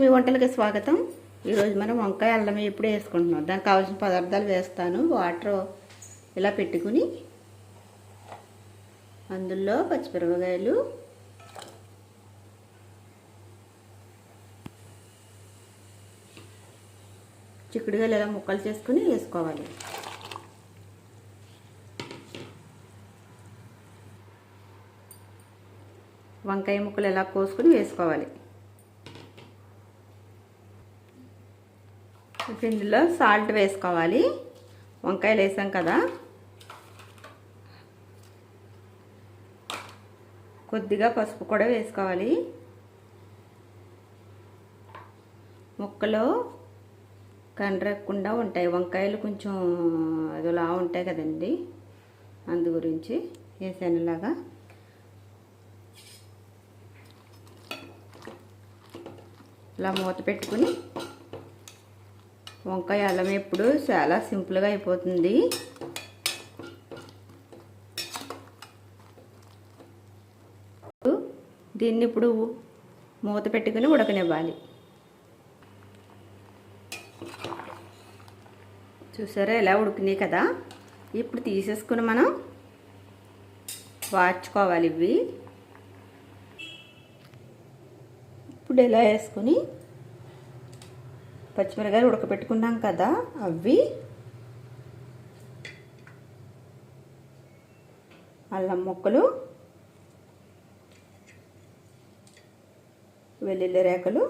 మీ వంటలకి స్వాగతం. ఈరోజు మనం వంకాయ అల్లం ఎప్పుడు వేసుకుంటున్నాం. దానికి కావాల్సిన పదార్థాలు వేస్తాను. వాటర్ ఇలా పెట్టుకుని అందులో పచ్చిమిరపకాయలు చిక్కుడుగాయలు ఇలా ముక్కలు చేసుకుని వేసుకోవాలి. వంకాయ ముక్కలు ఎలా కోసుకుని వేసుకోవాలి. ఇప్పుడు ఇందులో సాల్ట్ వేసుకోవాలి. వంకాయలు వేసాం కదా. కొద్దిగా పసుపు కూడా వేసుకోవాలి. ముక్కలు కండ్రకుండా ఉంటాయి. వంకాయలు కొంచెం అదిలా ఉంటాయి కదండి. అందు గురించి వేసాను ఇలాగా. ఇలా మూత పెట్టుకుని వంకాయ అల్లం ఇప్పుడు చాలా సింపుల్గా అయిపోతుంది. దీన్ని ఇప్పుడు మూత పెట్టుకుని ఉడకనివ్వాలి. చూసారా ఎలా ఉడికినాయి కదా? ఇప్పుడు తీసేసుకుని మనం వార్చుకోవాలి ఇవి. ఇప్పుడు ఎలా వేసుకుని పచ్చిమిరకాయలు ఉడకపెట్టుకున్నాం కదా అవి అల్లం ముక్కలు వెల్లుల్లి రేకలు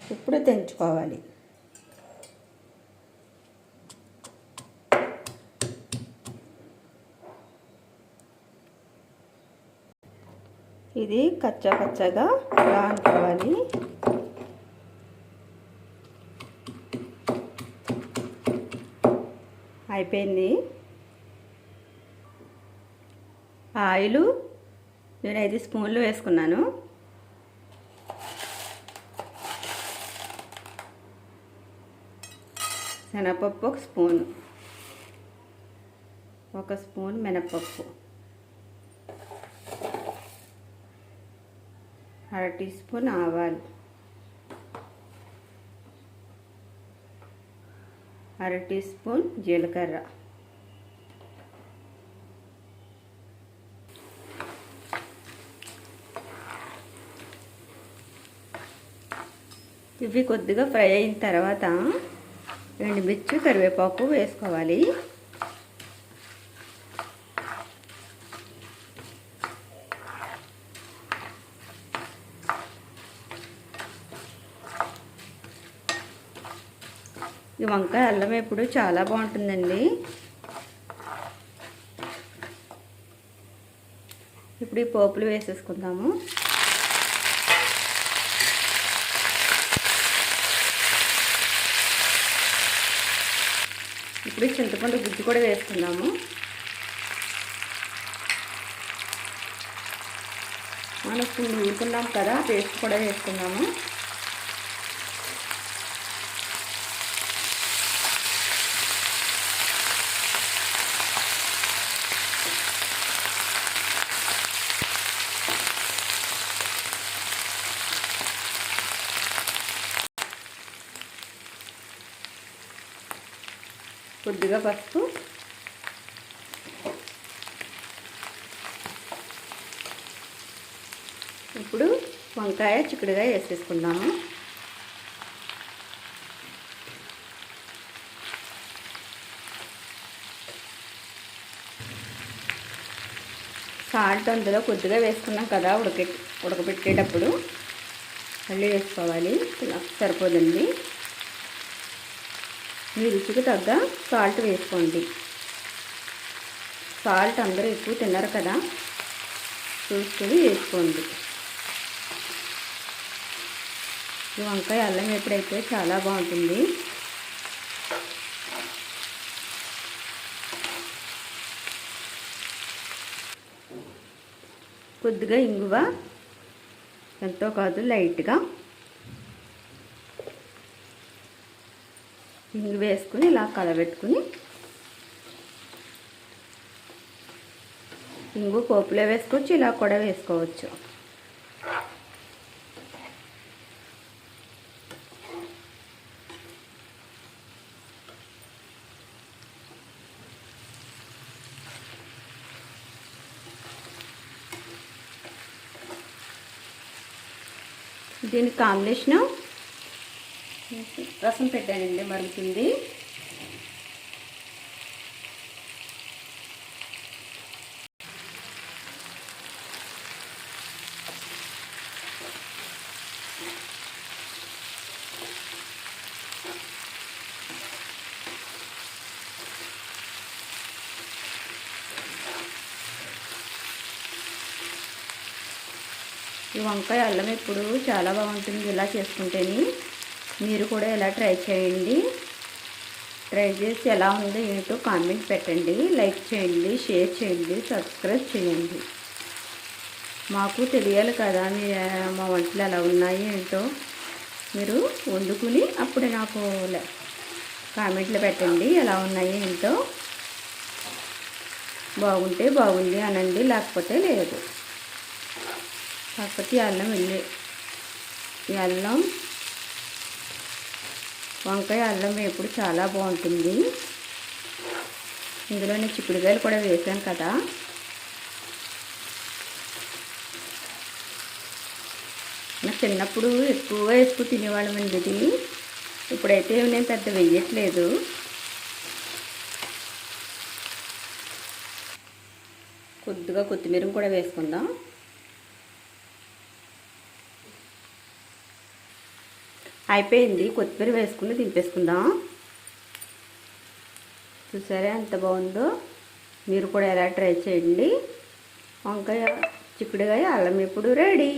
ఇప్పుడు తెంచుకోవాలి ఇది కచ్చా పచ్చగా ఇలా అనుకోవాలి అయిపోయింది. ఆయిల్ నేను ఐదు స్పూన్లు వేసుకున్నాను. శనగపప్పు ఒక స్పూన్. ఒక స్పూన్ మినపప్పు. అర టీ స్పూన్ ఆవాలు. అర టీ స్పూన్ జీలకర్ర. ఇవి కొద్దిగా ఫ్రై అయిన తర్వాత ఎండుమిర్చి కరివేపాకు వేసుకోవాలి. ఈ వంకాయ అల్లం ఎప్పుడు చాలా బాగుంటుందండి. ఇప్పుడు ఈ పోపులు వేసేసుకుందాము. ఇప్పుడు చింతపండు గుజ్జు కూడా వేసుకుందాము. మనం ఇప్పుడు నూరుకున్నాం కదా పేస్ట్ కూడా వేసుకుందాము. కొద్దిగా పసుపు. ఇప్పుడు వంకాయ చిక్కుడుగా వేసేసుకుందాము. సాల్ట్ అందులో కొద్దిగా వేసుకున్నాం కదా ఉడక ఉడకబెట్టేటప్పుడు. మళ్ళీ వేసుకోవాలి. ఇలా సరిపోదండి. మీ రుచికి తగ్గ సాల్ట్ వేసుకోండి. సాల్ట్ అందరూ ఎక్కువ తిన్నారు కదా చూసుకొని వేసుకోండి. ఈ వంకాయ అల్లం ఎప్పుడైతే చాలా బాగుంటుంది కొద్దిగా ఇంగువ ఎంతో కాదు లైట్గా ఇంగు వేసుకుని ఇలా కలబెట్టుకుని ఇంగు కోపులో వేసుకోవచ్చు ఇలా కూడా వేసుకోవచ్చు. దీని కాంబినేషను రసం పెట్టానండి మరుగుతుంది ఈ వంకాయ అల్లం ఇప్పుడు చాలా బాగుంటుంది ఇలా చేసుకుంటేనే. మీరు కూడా ఇలా ట్రై చేయండి. ట్రై చేసి ఎలా ఉందో ఏంటో కామెంట్ పెట్టండి. లైక్ చేయండి షేర్ చేయండి సబ్స్క్రైబ్ చేయండి. మాకు తెలియాలి కదా మీ మా వంటలు ఎలా ఉన్నాయి ఏంటో. మీరు వండుకుని అప్పుడు నాకు లే- కామెంట్లు పెట్టండి ఎలా ఉన్నాయి ఏంటో. బాగుంటే బాగుంది అనండి లేకపోతే లేదు. కాకపోతే అల్లం వెళ్ళి ఈ అల్లం వంకాయ అల్లం వేపుడు చాలా బాగుంటుంది. ఇందులోనే చిక్కుడుకాయలు కూడా వేసాం కదా. నా చిన్నప్పుడు ఎక్కువగా వేసుకు తినేవాళ్ళమండి ఇది. ఇప్పుడైతే నేను పెద్ద వెయ్యట్లేదు. కొద్దిగా కొత్తిమీర కూడా వేసుకుందాం. అయిపోయింది. కొత్తిమీర వేసుకుని దింపేసుకుందాం. చూసారా ఎంత బాగుందో? మీరు కూడా ఎలా ట్రై చేయండి. వంకాయ చిక్కుడుకాయ అల్లం ఇప్పుడు రెడీ.